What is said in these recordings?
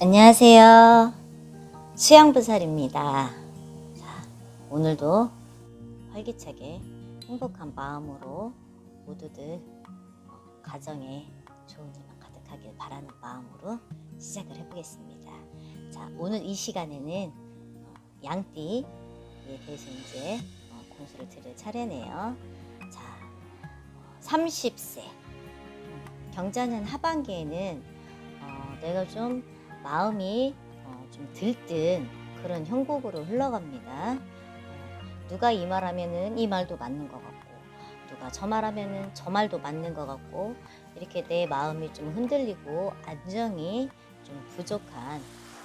안녕하세요. 수양부살입니다. 자, 오늘도 활기차게 행복한 마음으로 모두들 어, 가정에 좋은 일만 가득하길 바라는 마음으로 시작을 해보겠습니다. 자, 오늘 이 시간에는 어, 양띠에 대해서 이제 어, 공수를 드릴 차례네요. 자, 어, 30세. 경자년 하반기에는 어, 내가 좀 마음이 어, 좀 들뜬 그런 형국으로 흘러갑니다. 어, 누가 이 말하면은 이 말도 맞는 것 같고, 누가 저 말하면은 저 말도 맞는 것 같고, 이렇게 내 마음이 좀 흔들리고 안정이 좀 부족한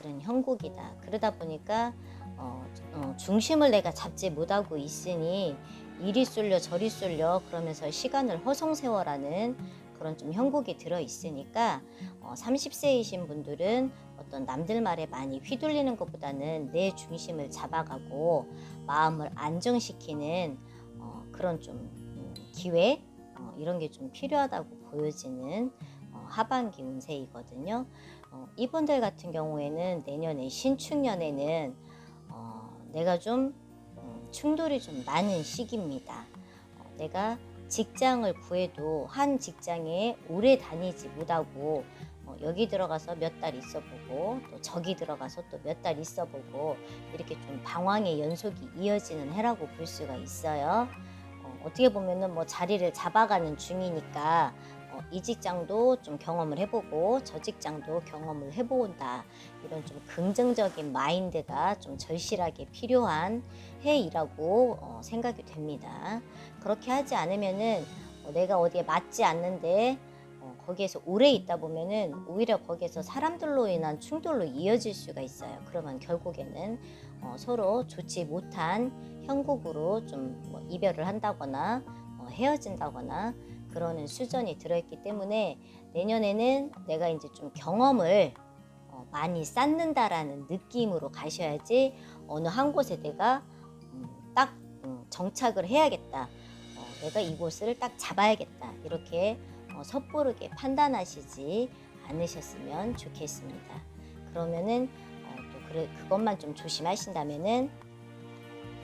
그런 형국이다. 그러다 보니까 어, 어, 중심을 내가 잡지 못하고 있으니 이리 쏠려 저리 쏠려 그러면서 시간을 허송 세월하는 그런 좀 형국이 들어 있으니까 어, 30세이신 분들은 어떤 남들 말에 많이 휘둘리는 것보다는 내 중심을 잡아가고 마음을 안정시키는 어, 그런 좀 음, 기회 어, 이런 게 좀 필요하다고 보여지는 어, 하반기 운세이거든요. 어, 이분들 같은 경우에는 내년에 신축년에는 어, 내가 좀 음, 충돌이 좀 많은 시기입니다. 어, 내가 직장을 구해도 한 직장에 오래 다니지 못하고 어, 여기 들어가서 몇 달 있어 보고 또 저기 들어가서 또 몇 달 있어 보고 이렇게 좀 방황의 연속이 이어지는 해라고 볼 수가 있어요. 어, 어떻게 보면은 뭐 자리를 잡아가는 중이니까 어, 이 직장도 좀 경험을 해보고 저 직장도 경험을 해본다 이런 좀 긍정적인 마인드가 좀 절실하게 필요한 해이라고 어, 생각이 됩니다. 그렇게 하지 않으면은 어, 내가 어디에 맞지 않는데 어, 거기에서 오래 있다 보면은 오히려 거기에서 사람들로 인한 충돌로 이어질 수가 있어요. 그러면 결국에는 어, 서로 좋지 못한 형국으로 좀뭐 이별을 한다거나 어, 헤어진다거나 그러는 수전이 들어있기 때문에 내년에는 내가 이제 좀 경험을 어, 많이 쌓는다라는 느낌으로 가셔야지 어느 한 곳에 내가 음, 딱 음, 정착을 해야겠다. 어, 내가 이곳을 딱 잡아야겠다. 이렇게 어, 섣부르게 판단하시지 않으셨으면 좋겠습니다. 그러면은 어, 또 그것만 좀 조심하신다면은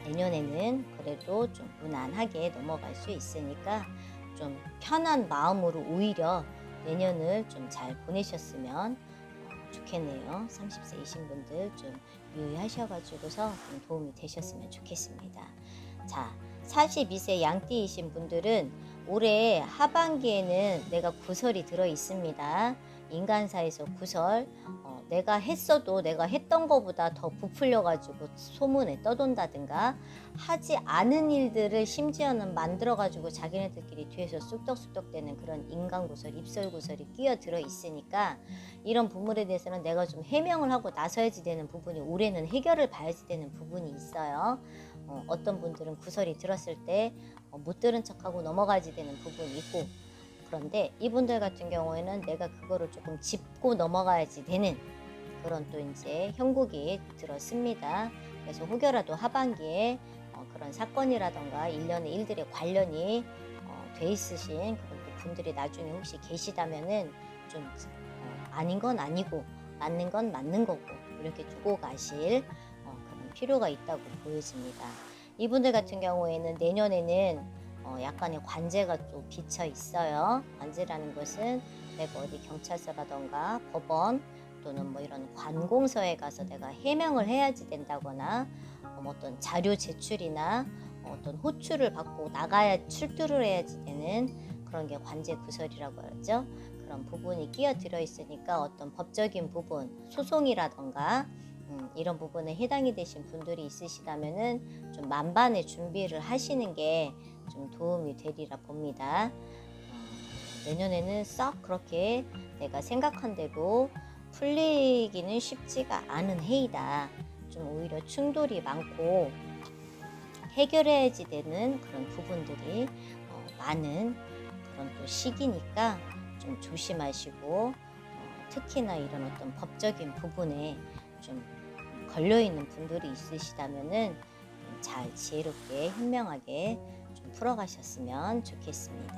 내년에는 그래도 좀 무난하게 넘어갈 수 있으니까 좀 편한 마음으로 오히려 내년을 좀 잘 보내셨으면 어, 좋겠네요. 30세 이신 분들 좀 유의하셔가지고서 좀 도움이 되셨으면 좋겠습니다. 자, 42세 양띠이신 분들은 올해 하반기에는 내가 구설이 들어 있습니다. 인간사에서 구설, 어, 내가 했어도 내가 했던 것보다 더 부풀려 가지고 소문에 떠돈다든가 하지 않은 일들을 심지어는 만들어 가지고 자기네들끼리 뒤에서 쑥덕쑥덕대는 그런 인간 구설, 입설 구설이 끼어들어 있으니까 이런 부분에 대해서는 내가 좀 해명을 하고 나서야지 되는 부분이 올해는 해결을 봐야지 되는 부분이 있어요. 어, 어떤 분들은 구설이 들었을 때 못 들은 척하고 넘어가지 되는 부분이 있고 그런데 이분들 같은 경우에는 내가 그거를 조금 짚고 넘어가야지 되는 그런 또 이제 형국이 들었습니다. 그래서 혹여라도 하반기에 어, 그런 사건이라던가 일련의 일들에 관련이 어, 돼 있으신 그런 또 분들이 나중에 혹시 계시다면은 좀 어, 아닌 건 아니고 맞는 건 맞는 거고 이렇게 두고 가실 어, 그런 필요가 있다고 보여집니다. 이분들 같은 경우에는 내년에는 어, 약간의 관제가 또 비쳐 있어요. 관제라는 것은 내가 어디 경찰서라던가 법원 또는 뭐 이런 관공서에 가서 내가 해명을 해야지 된다거나 어, 뭐 어떤 자료 제출이나 어떤 호출을 받고 나가야 출두를 해야지 되는 그런 게 관제 구설이라고 하죠. 그런 부분이 끼어들어 있으니까 어떤 법적인 부분, 소송이라던가 음, 이런 부분에 해당이 되신 분들이 있으시다면은 좀 만반의 준비를 하시는 게 좀 도움이 되리라 봅니다. 어, 내년에는 썩 그렇게 내가 생각한 대로 풀리기는 쉽지가 않은 해이다. 좀 오히려 충돌이 많고 해결해야지 되는 그런 부분들이 어, 많은 그런 또 시기니까 좀 조심하시고 어, 특히나 이런 어떤 법적인 부분에 좀 걸려 있는 분들이 있으시다면은 잘 지혜롭게 현명하게 좀 풀어가셨으면 좋겠습니다.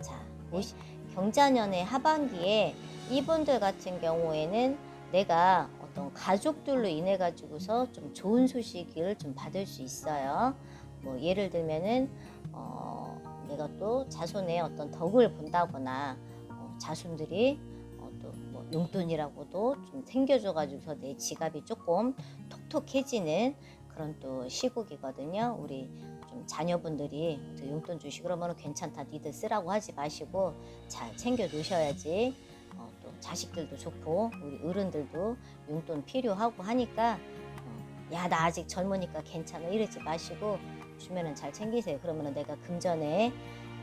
자, 오시- 경자년의 하반기에 이분들 같은 경우에는 내가 어떤 가족들로 인해 가지고서 좀 좋은 소식을 좀 받을 수 있어요. 뭐 예를 들면은 어, 내가 또 자손의 어떤 덕을 본다거나 어, 자손들이 어, 또뭐 용돈이라고도 좀 챙겨줘 가지고서 내 지갑이 조금 톡톡해지는 그런 또 시국이거든요. 우리 좀 자녀분들이 또 용돈 주시 그러면 괜찮다 니들 쓰라고 하지 마시고 잘 챙겨 놓으셔야지 어, 또 자식들도 좋고 우리 어른들도 용돈 필요하고 하니까 어, 야나 아직 젊으니까 괜찮아 이러지 마시고 주면은 잘 챙기세요. 그러면은 내가 금전에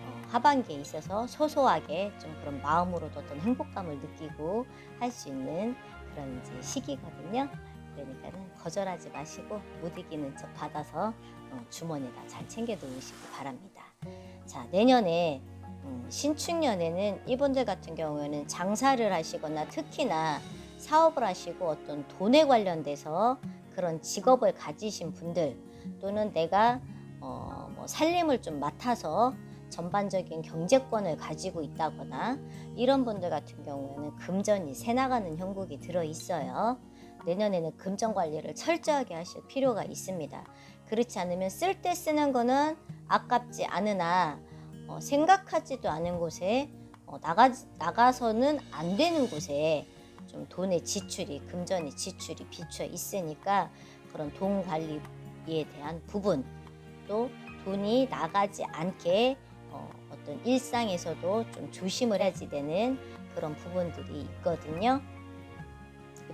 어, 하반기에 있어서 소소하게 좀 그런 마음으로도 어떤 행복감을 느끼고 할 수 있는 그런 이제 시기거든요. 그러니까는 거절하지 마시고 못 이기는 척 받아서 어, 주머니에다 잘 챙겨 놓으시기 바랍니다. 자 내년에 음, 신축년에는 이분들 같은 경우에는 장사를 하시거나 특히나 사업을 하시고 어떤 돈에 관련돼서 그런 직업을 가지신 분들 또는 내가 어, 뭐 살림을 좀 맡아서 전반적인 경제권을 가지고 있다거나 이런 분들 같은 경우에는 금전이 새 나가는 형국이 들어 있어요. 내년에는 금전 관리를 철저하게 하실 필요가 있습니다. 그렇지 않으면 쓸 때 쓰는 거는 아깝지 않으나 어, 생각하지도 않은 곳에 어, 나가 나가서는 안 되는 곳에 좀 돈의 지출이 금전의 지출이 비춰 있으니까 그런 돈 관리에 대한 부분 또 돈이 나가지 않게 어, 어떤 일상에서도 좀 조심을 해야지 되는 그런 부분들이 있거든요.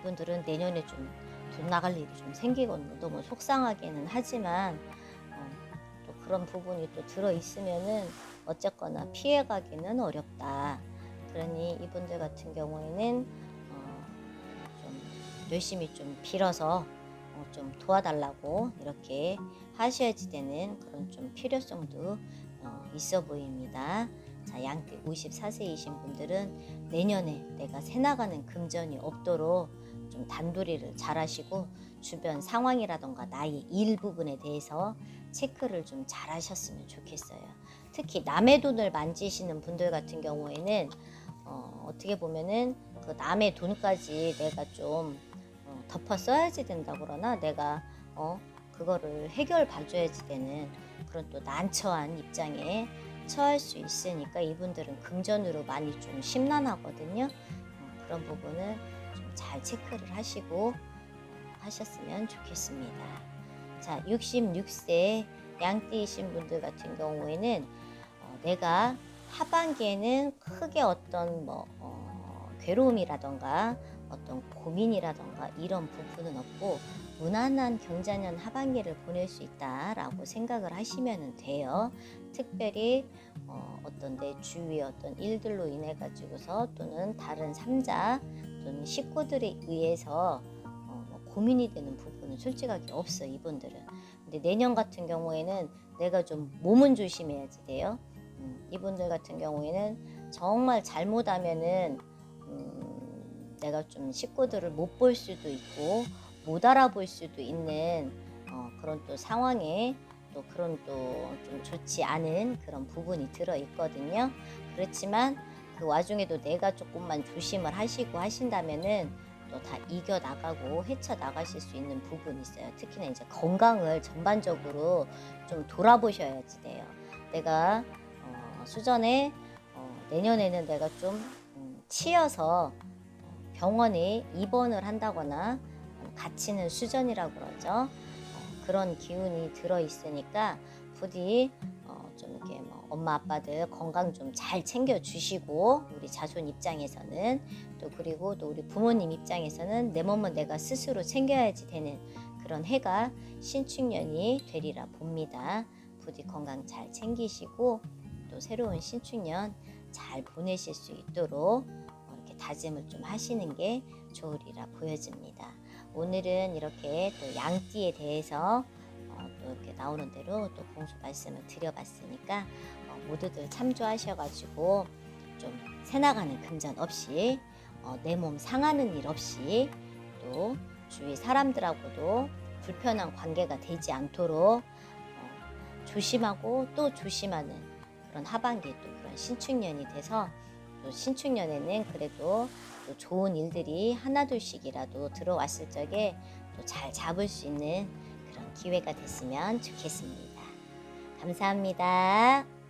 이분들은 내년에 좀 돈 나갈 일이 좀 생기거든요. 너무 속상하게는 하지만 어, 또 그런 부분이 또 들어 있으면은 어쨌거나 피해가기는 어렵다. 그러니 이분들 같은 경우에는 어, 좀 열심히 좀 빌어서 어, 좀 도와달라고 이렇게 하셔야지 되는 그런 좀 필요성도 어, 있어 보입니다. 자, 양띠 54세이신 분들은 내년에 내가 새 나가는 금전이 없도록 좀 단도리를 잘 하시고 주변 상황이라던가 나의 일 부분에 대해서 체크를 좀 잘 하셨으면 좋겠어요. 특히 남의 돈을 만지시는 분들 같은 경우에는 어, 어떻게 보면은 그 남의 돈까지 내가 좀 어, 덮어 써야지 된다 그러나 내가 어, 그거를 해결 봐줘야지 되는 그런 또 난처한 입장에 처할 수 있으니까 이분들은 금전으로 많이 좀 심란하거든요. 어, 그런 부분을 좀 잘 체크를 하시고 어, 하셨으면 좋겠습니다. 자, 66세 양띠이신 분들 같은 경우에는 어, 내가 하반기에는 크게 어떤 뭐 어, 괴로움이라던가 어떤 고민이라던가 이런 부분은 없고 무난한 경자년 하반기를 보낼 수 있다라고 생각을 하시면 돼요. 특별히 어, 어떤 내 주위 어떤 일들로 인해 가지고서 또는 다른 삼자 또는 식구들에 의해서 어, 뭐 고민이 되는 부분은 솔직하게 없어 이분들은. 근데 내년 같은 경우에는 내가 좀 몸은 조심해야지 돼요. 음, 이분들 같은 경우에는 정말 잘못하면은 음, 내가 좀 식구들을 못 볼 수도 있고 못 알아볼 수도 있는 어, 그런 또 상황에 또 그런 또 좀 좋지 않은 그런 부분이 들어 있거든요. 그렇지만 그 와중에도 내가 조금만 조심을 하시고 하신다면은 또 다 이겨 나가고 헤쳐 나가실 수 있는 부분이 있어요. 특히나 이제 건강을 전반적으로 좀 돌아보셔야지 돼요. 내가 어, 수전에 어, 내년에는 내가 좀 음, 치여서 어, 병원에 입원을 한다거나 갇히는 수전이라고 그러죠. 어, 그런 기운이 들어 있으니까 부디 어, 좀 이렇게 뭐 엄마 아빠들 건강 좀 잘 챙겨 주시고 우리 자손 입장에서는 또 그리고 또 우리 부모님 입장에서는 내 몸은 내가 스스로 챙겨야지 되는 그런 해가 신축년이 되리라 봅니다. 부디 건강 잘 챙기시고 또 새로운 신축년 잘 보내실 수 있도록 어, 이렇게 다짐을 좀 하시는 게 좋으리라 보여집니다. 오늘은 이렇게 또 양띠에 대해서 어, 또 이렇게 나오는 대로 또 공수 말씀을 드려봤으니까 어, 모두들 참조하셔가지고 좀 새나가는 금전 없이 어, 내몸 상하는 일 없이 또 주위 사람들하고도 불편한 관계가 되지 않도록 어, 조심하고 또 조심하는 그런 하반기 또 그런 신축년이 돼서 또 신축년에는 그래도 또 좋은 일들이 하나둘씩이라도 들어왔을 적에 또 잘 잡을 수 있는 그런 기회가 됐으면 좋겠습니다. 감사합니다.